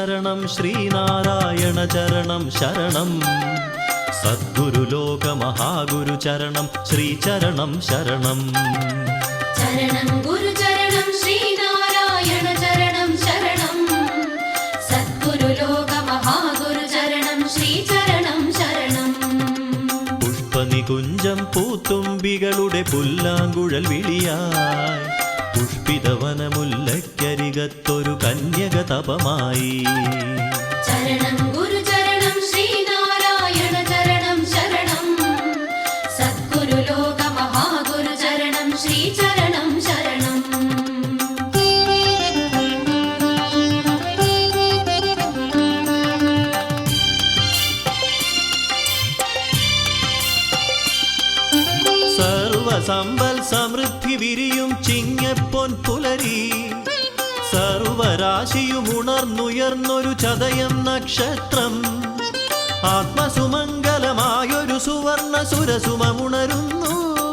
ചരണം ഗുരുചരണം ശ്രീനാരായണ ചരണം ശരണം. സദ്ഗുരു ലോക മഹാഗുരു ചരണം ശ്രീചരണം ശരണം. ചരണം ഗുരുചരണം ശ്രീനാരായണ ചരണം ശരണം. സദ്ഗുരുലോക മഹാഗുരുചരണം ശ്രീചരണം ശരണം. പുഷ്പനികുഞ്ചം പൂത്തുമ്പികളുടെ പുല്ലാങ്കുഴൽ വിളിയായി. പുഷ്പിതവനമുല്ലക്കരികത്തൊരു കന്യക തപമായി ഉണർന്നുയർന്നൊരു ചതയം നക്ഷത്രം ആത്മസുമംഗലമായൊരു സുവർണ സുരസുമമുണരുന്നു.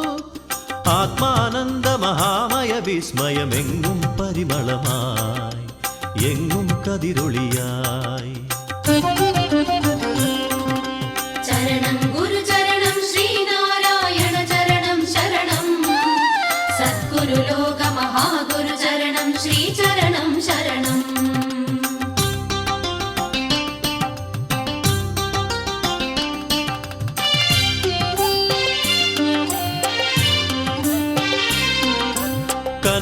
ആത്മാനന്ദ മഹാമയ വിസ്മയമെങ്ങും പരിമളമായി എങ്ങും കതിരൊളിയായി. ചരണം ശരണം. ശ്രീചരണം ശരണം.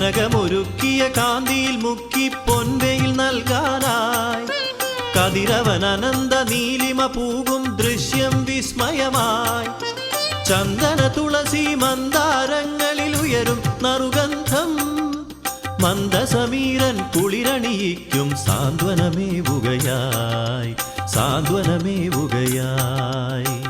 കനകമൊരുക്കിയ കാന്തിയിൽ മുക്കി പൊൻവയിൽ നൽകാനായി. കതിരവൻ അനന്ത നീലിമ പൂകും ദൃശ്യം വിസ്മയമായി. ചന്ദന തുളസി മന്ദാരങ്ങളിൽ ഉയരും നറുഗന്ധം. മന്ദസമീരൻ കുളിരണിയിക്കും സാന്ത്വനമേവുകയായി. സാന്ത്വനമേവുകയായി.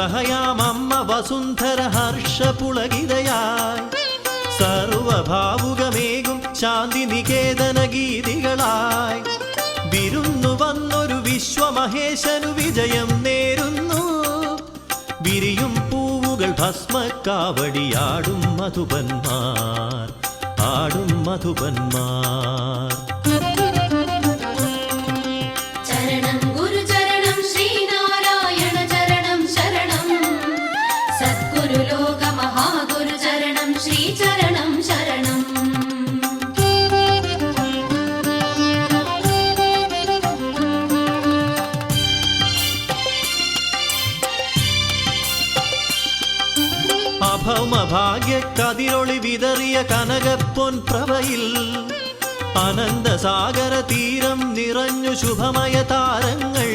സഹയാമമ്മ വസുന്ധര ഹർഷപുളകിതയായി സർവഭാവുകമേകും ശാന്തി നികേതന ഗീതികളായി. വിരുന്നു വന്നൊരു വിശ്വമഹേശനു വിജയം നേരുന്നു. വിരിയും പൂവുകൾ ഭസ്മക്കാവടിയാടും മധുപന്മാർ ആടും മധുപന്മാർ. സദ്ഗുരുലോക മഹാഗുരുചരണം ശ്രീചരണം ശരണം. അഭൗമഭാഗ്യ കതിരൊളി വിതറിയ കനകപ്പൊൻ പ്രഭയിൽ അനന്തസാഗര തീരം നിറഞ്ഞു ശുഭമയ താരങ്ങൾ.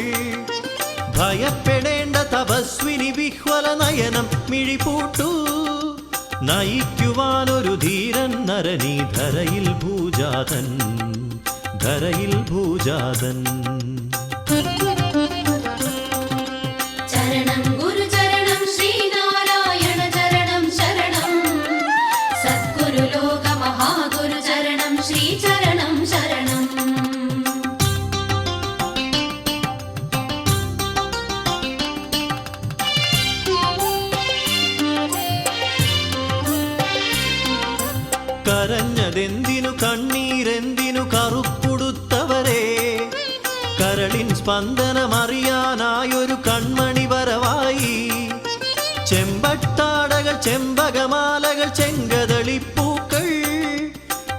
ഭയപ്പെടേണ്ട തപസ്വിനി നയനം മിഴിപൂട്ടു. നയിക്കുവാനൊരു ധീരൻ നരനീ ധരയിൽ ഭൂജാതൻ ധരയിൽ ഭൂജാതൻ. ചരണം സ്പന്ദനമറിയാനായൊരു കൺമണി വരവായി. ചെമ്പട്ടാടകൾ ചെമ്പകമാലകൾ ചെങ്കതളിപ്പൂക്കൾ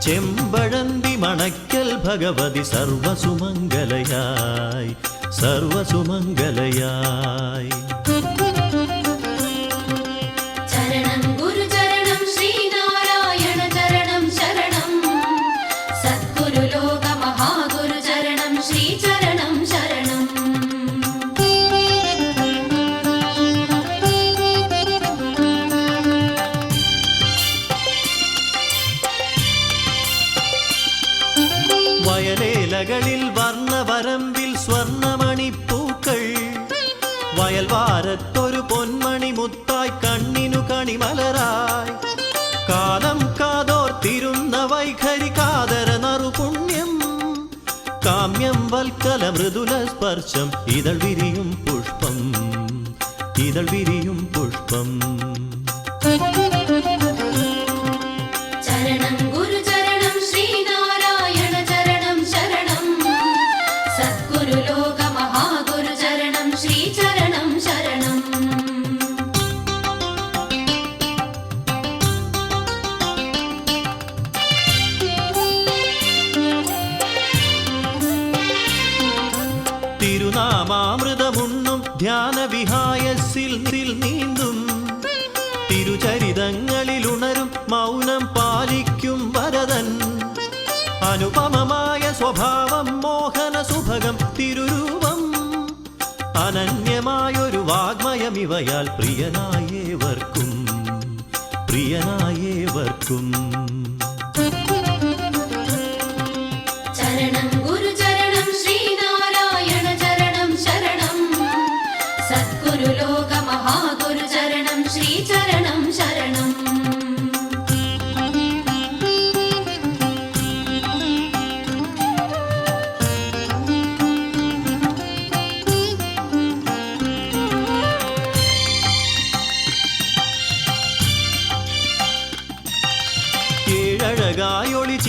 ചെമ്പഴന്തി മണക്കൽ ഭഗവതി സർവസുമംഗലയായി സർവസുമംഗലയായി. കാമ്യം വൽക്കല മൃദുല സ്പർശം. ഇതൾ വിരിയും പുഷ്പം. ഇതൾ വിരിയും പുഷ്പം. തിരുനാമാമൃതമുണ്ണും ധ്യാനവിഹായസിൽ നീന്തും. തിരുചരിതങ്ങളിലുണരും മൗനം പാലിക്കും വരതൻ അനുപമമായ സ്വഭാവം മോഹന സുഭകം തിരുരൂപം. അനന്യമായൊരു വാഗ്മയമിവയാൽ പ്രിയനായേവർക്കും. പ്രിയനായേവർക്കും.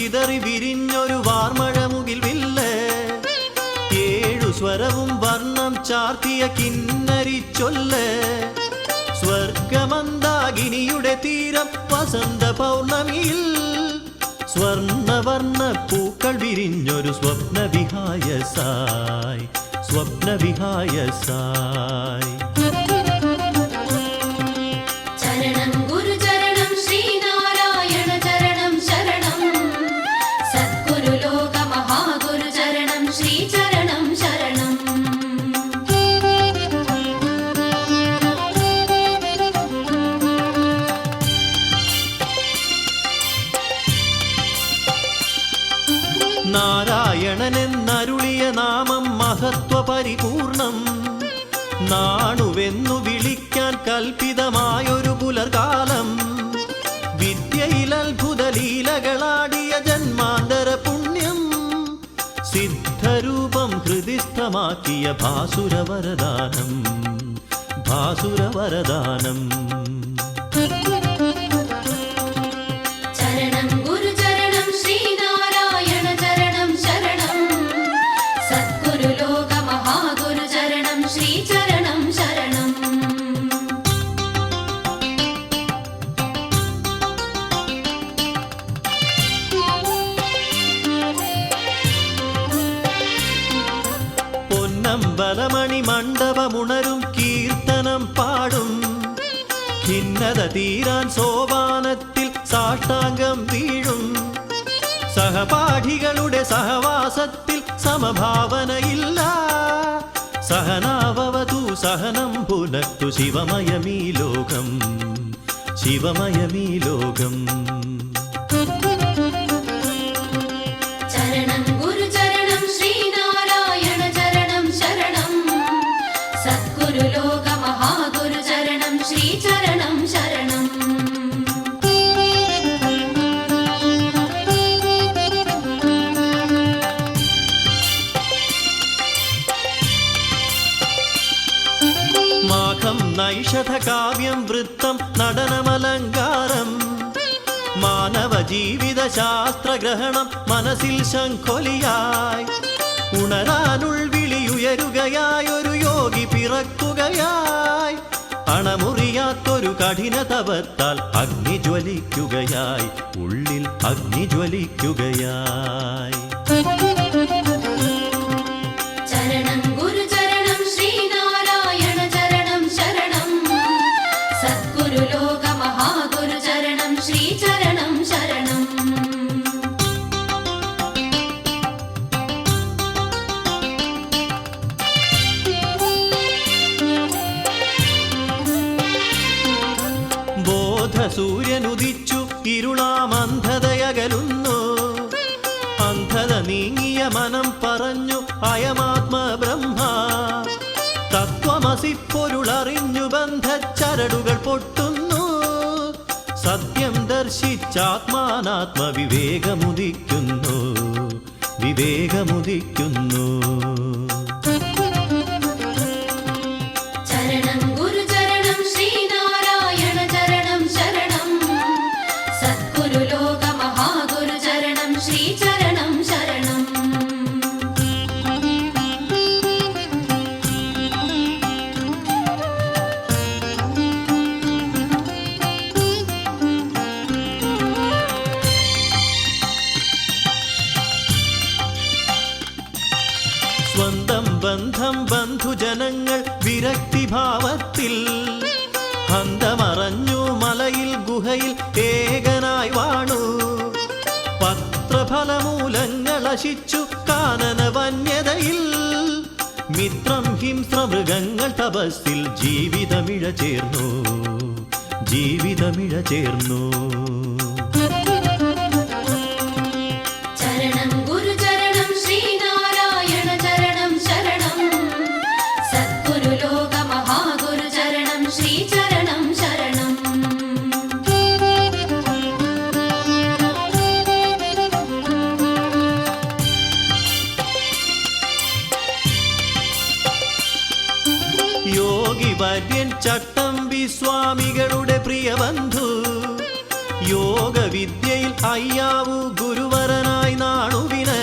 ചിതറി വിരിഞ്ഞൊരു വാർമഴ മുകിൽ വില്ല്. ഏഴു സ്വരവും വർണം ചാർത്തിയ കിന്നരി ചൊല്ല്. സ്വർഗമന്ദാകിനിയുടെ തീരം വസന്ത പൗർണമിയിൽ. സ്വർണവർണ പൂക്കൾ വിരിഞ്ഞൊരു സ്വപ്ന വിഹായസായി സ്വപ്ന വിഹായസായി നാമം നാണുവെന്നു വിളിക്കാൻ കൽപ്പിതമായൊരു പുലർകാലം. വിദ്യയിൽ അത്ഭുത ലീലകളാടിയ ജന്മാന്തര പുണ്യം. സിദ്ധരൂപം ഹൃദിസ്ഥമാക്കിയ ഭാസുരവരദാനം. ഭാസുരവരദാനം. പൊന്നമ്പലമണി മണ്ഡപമുണരും കീർത്തനം പാടും. ഖിന്നത തീരാൻ സോപാനത്തിൽ സാഷ്ടാംഗം വീഴും. സഹപാഠികളുടെ സഹവാസത്തിൽ സമഭാവനയില്ല. സഹനാവവതു സഹനം പുനത്തു ശിവമയമീ ലോകം. ശിവമയമീ ലോകം. മാഘം നൈഷധ കാവ്യം വൃത്തം നടനമലങ്കാരം. മാനവ ജീവിത ശാസ്ത്രഗ്രഹണം മനസ്സിൽ ശംഖൊലിയായി. ഉണരാനുൾ ഒരു യോഗി പിറക്കുകയായി. അണമുറിയാത്തൊരു കഠിന തപത്താൽ അഗ്നി ജ്വലിക്കുകയായി ഉള്ളിൽ അഗ്നി ജ്വലിക്കുകയായി ബോധസൂര്യനുദിച്ചു ഇരുളാമന്ധതയകലുന്നു. അന്ധത നീങ്ങിയ മനം പറഞ്ഞു അയമാത്മ ബ്രഹ്മ തത്വമസി പൊരുളറിഞ്ഞു ബന്ധച്ചരടുകൾ പൊട്ടുന്നു. സത്യം ദർശിച്ചാത്മാനാത്മവിവേകമുദിക്കുന്നു. വിവേകമുദിക്കുന്നു. സ്വന്തം ബന്ധം ബന്ധുജനങ്ങൾ വിരക്തിഭാവത്തിൽ ഹന്തമറഞ്ഞു മലയിൽ ഗുഹയിൽ ഏകനായി വാണു. പത്രഫലമൂലങ്ങൾ അശിച്ചു കാനന വന്യതയിൽ മിത്രം ഹിംസ്ര മൃഗങ്ങൾ തപസ്സിൽ ജീവിതമിഴ ചേർന്നു. ജീവിതമിഴ ചേർന്നു. യോഗി വര്യൻ ചട്ടമ്പി സ്വാമികളുടെ പ്രിയബന്ധു യോഗവിദ്യയിൽ അയ്യാവു ഗുരുവരനായി നാണുവിന്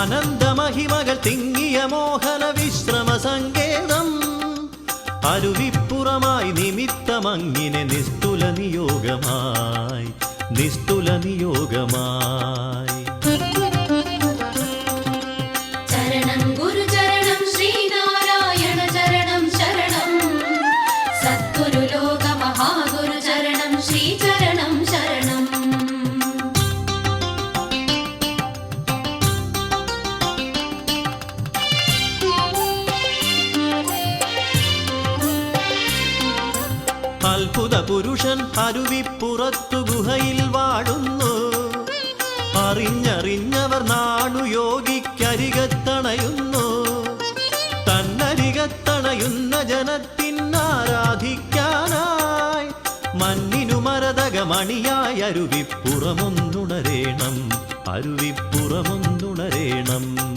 അനന്തമഹിമകൾ തിങ്ങിയ മോഹന വിശ്രമ സങ്കേതം. അരുവിപ്പുറമായി നിമിത്തമങ്ങിനെ നിസ്തുല നിയോഗമായി നിസ്തുല നിയോഗമായി. അരുവിപ്പുറത്തു ഗുഹയിൽ വാഴുന്നു അറിഞ്ഞറിഞ്ഞവർ നാണു യോഗിക്കരികത്തണയുന്നു. തന്നരികത്തണയുന്ന ജനത്തിനാരാധിക്കാനായി മണ്ണിനു മരതകമണിയായി അരുവിപ്പുറമൊന്നുണരേണം അരുവിപ്പുറമൊന്നുണരേണം.